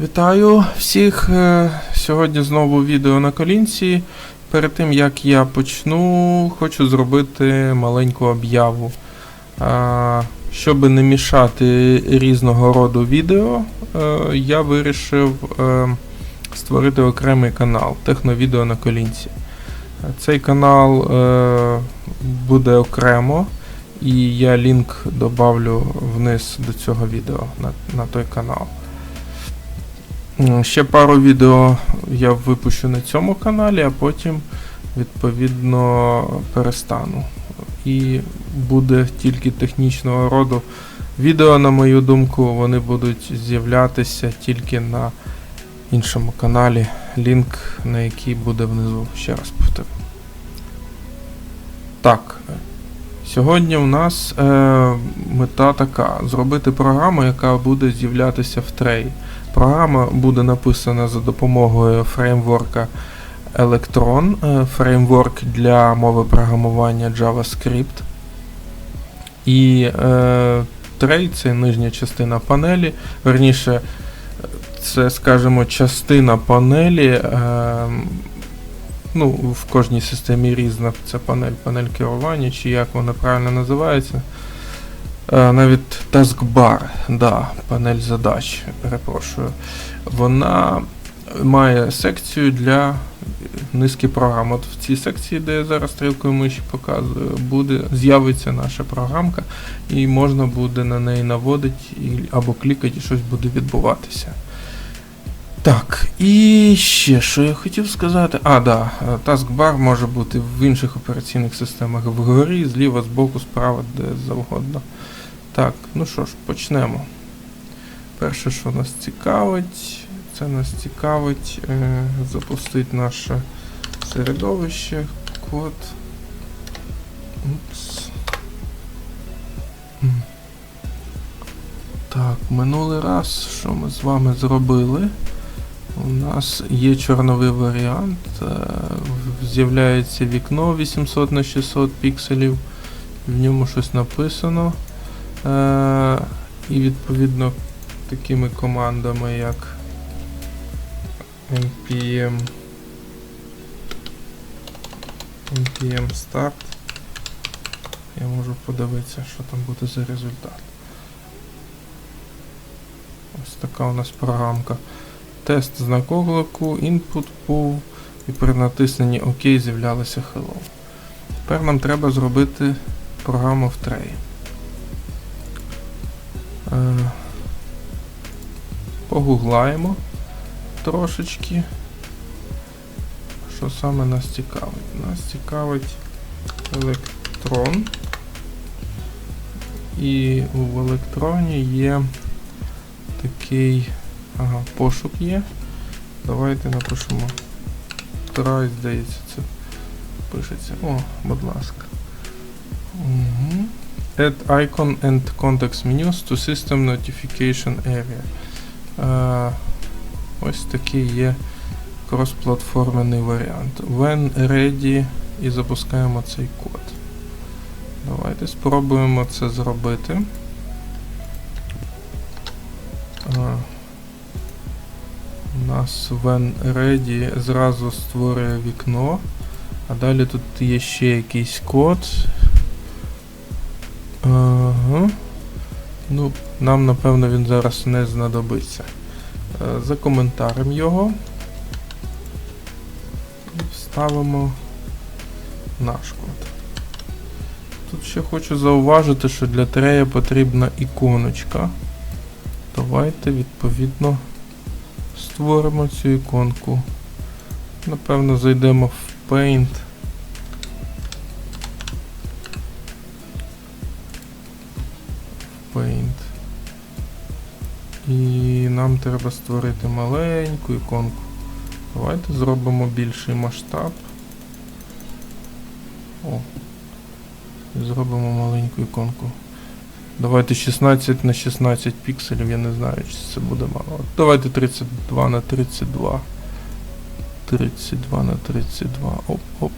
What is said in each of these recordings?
Вітаю всіх. Е, Сьогодні знову відео на колінці. Перед тим як я почну, хочу зробити маленьку об'яву. А, Щоб не мішати різного роду відео, е, я вирішив е, створити окремий канал Техновідео на колінці. Цей канал е, буде окремо, і я лінк добавлю вниз до цього відео на, на той канал. Ще пару відео я випущу на цьому каналі, а потім, відповідно, перестану. І буде тільки технічного роду. Відео, на мою думку, вони будуть з'являтися тільки на іншому каналі, лінк на який буде внизу. Ще раз повторю. Так. Сьогодні у нас е, мета така: зробити програму, яка буде з'являтися в треї. Програма буде написана за допомогою фреймворка Electron, е, фреймворк для мови програмування JavaScript. І е, трей це нижня частина панелі. Верніше, це, скажімо, частина панелі. Е, ну, в кожній системі різна це панель, панель керування, чи як вона правильно називається. Е, навіть taskbar, да, панель задач, перепрошую. Вона має секцію для низки програм. От в цій секції, де я зараз стрілкою миші показую, буде, з'явиться наша програмка, і можна буде на неї наводити або клікати, і щось буде відбуватися. Так, і ще що я хотів сказати. А, да, taskbar може бути в інших операційних системах вгорі, зліва, збоку, справа, де завгодно. Так, ну що ж, почнемо. Перше, що нас цікавить, це нас цікавить е, запустити наше середовище, код. Упс. Так, минулий раз, що ми з вами зробили? У нас є чорновий варіант. е, З'являється вікно 800 на 600 пікселів. В ньому щось написано. Е, і відповідно такими командами, як npm npm start. Я можу подивитися, що там буде за результат. Ось така у нас програмка. Тест знак оклику, input був, і при натисненні ОК з'являлося Hello. Тепер нам треба зробити програму в треї. Е, Погуглаємо трошечки. Що саме нас цікавить? Нас цікавить електрон. І в електроні є такий ага, пошук є. Давайте напишемо. Try, здається, це пишеться. О, будь ласка. Add icon and context menus to system notification area. Е, ось такий є кросплатформений варіант. When ready і запускаємо цей код. Давайте спробуємо це зробити. Е, у нас when ready зразу створює вікно, а далі тут є ще якийсь код. Нам, напевно, він зараз не знадобиться. Е, Закоментаримо його. Вставимо наш код. Тут ще хочу зауважити, що для трея потрібна іконочка. Давайте, відповідно, створимо цю іконку. Напевно, зайдемо в. Paint. І нам треба створити маленьку іконку. Давайте зробимо більший масштаб. О. Зробимо маленьку іконку. Давайте 16 на 16 пікселів, я не знаю, чи це буде мало. Давайте 32 на 32. 32 на 32. Оп-оп.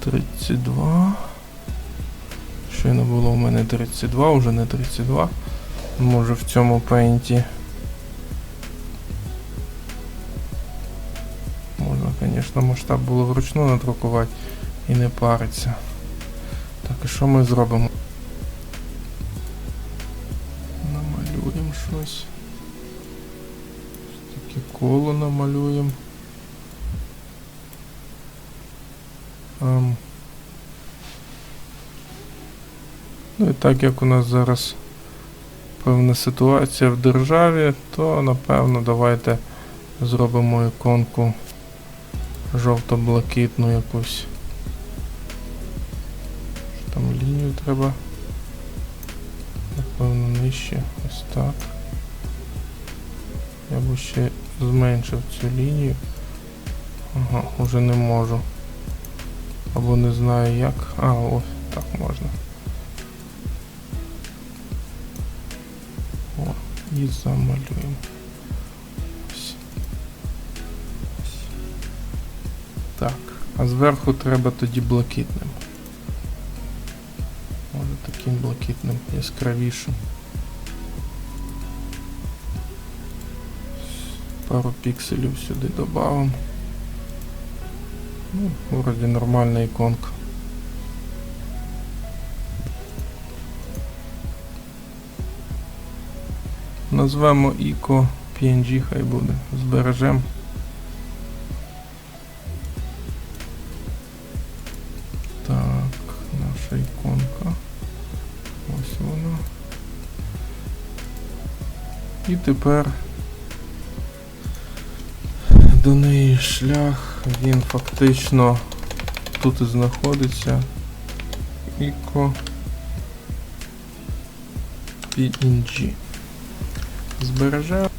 32. Щойно було у мене 32, вже не 32. Може в цьому пейнті. Можна, звісно, масштаб було вручну надрукувати і не париться. Так, і що ми зробимо? Намалюємо щось. Таке коло намалюємо. Ну і так як у нас зараз певна ситуація в державі, то напевно давайте зробимо іконку жовто-блакитну якусь. Там лінію треба. Напевно, нижче. Ось так. Я б ще зменшив цю лінію. Ага, уже не можу. Або не знаю як. А, ось, так можна. І замалюємо. Так, а зверху треба тоді блакитним. Може таким блакитним, яскравішим. Пару пікселів сюди додамо. Ну, вроді нормальна іконка. Назвемо іко PNG, хай буде. Збережемо. Так, наша іконка. Ось вона. І тепер до неї шлях, він фактично тут і знаходиться. Іко PNG. Збережемо.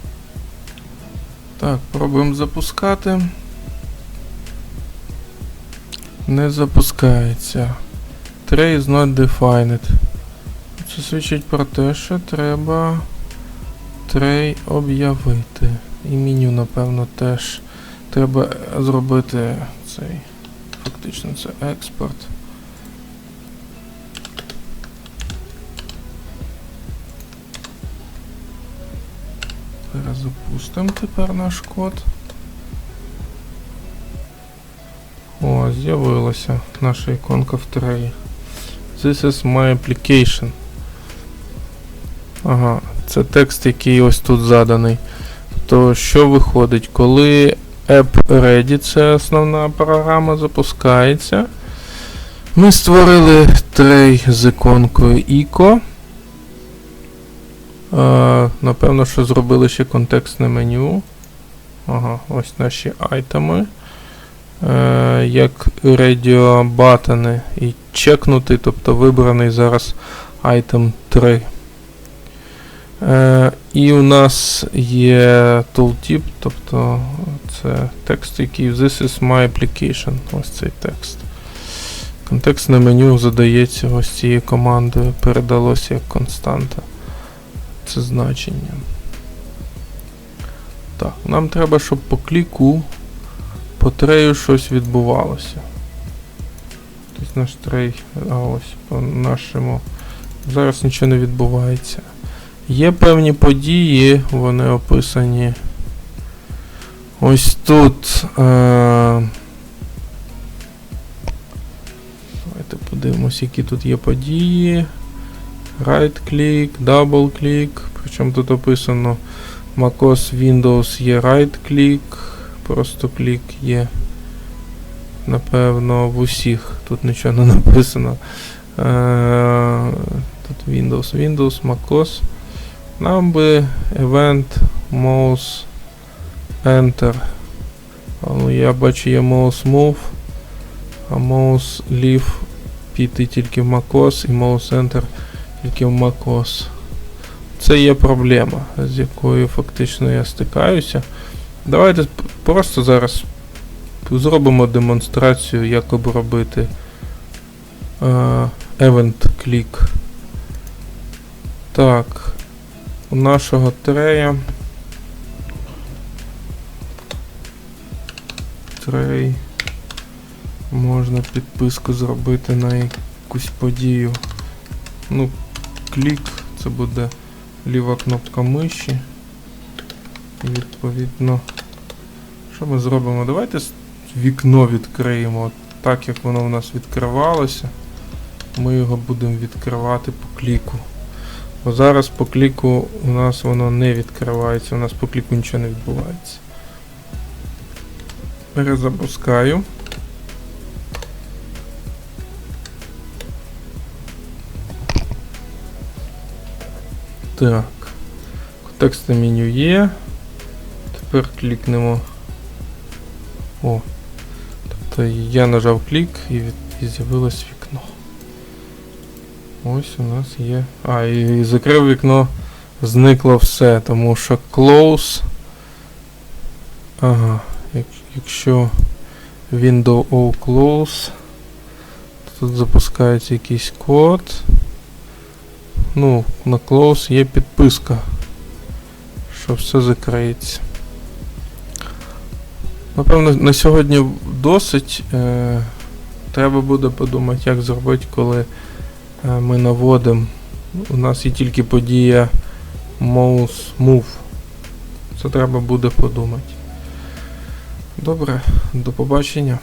Так, пробуємо запускати. Не запускається. Tray is not defined. Це свідчить про те, що треба трей об'явити. І меню, напевно, теж треба зробити цей. Фактично це експорт. Перезапустимо тепер наш код. О, з'явилася наша іконка в треї. This is my application. Ага, це текст, який ось тут заданий. То що виходить, коли App Ready, це основна програма, запускається. Ми створили трей з іконкою ICO. Напевно, що зробили ще контекстне меню. Ага, ось наші айтеми. Е, як радіобатани і чекнутий, тобто вибраний зараз айтем 3. Е, і у нас є tooltip, тобто це текст, який This is my application. Ось цей текст. Контекстне меню задається ось цією командою, передалося як константа. Це значення. Так, нам треба, щоб по кліку по трею щось відбувалося. Тобто наш трей, а ось по нашому. Зараз нічого не відбувається. Є певні події, вони описані. Ось тут. Е- Давайте подивимось, які тут є події. Right click, double click. Причому тут описано macOS Windows є right click. Просто клік є. Напевно, в усіх. Тут нічого не написано. Е- Тут Windows, Windows, macOS. Нам би event mouse enter. Але я бачу є mouse move, а mouse leave піти тільки в macOS і mouse enter тільки в macOS. Це є проблема, з якою фактично я стикаюся. Давайте просто зараз зробимо демонстрацію, як обробити uh, event click. Так, у нашого трея. Трей. Можна підписку зробити на якусь подію. Ну, клік, це буде ліва кнопка миші. Відповідно. Що ми зробимо? Давайте вікно відкриємо так, як воно у нас відкривалося. Ми його будемо відкривати по кліку. Бо зараз по кліку у нас воно не відкривається, у нас по кліку нічого не відбувається. Перезапускаю. Так. Контекстне меню є. Тепер клікнемо. О. Тобто я нажав клік і, і з'явилось вікно. Ось у нас є. А, і закрив вікно, зникло все, тому що close. Ага. Як, якщо window all close, то тут запускається якийсь код. Ну, на close є підписка, що все закриється. Напевно, на сьогодні досить. Е, треба буде подумати, як зробити, коли е, ми наводимо. У нас є тільки подія mouse move. Це треба буде подумати. Добре, до побачення.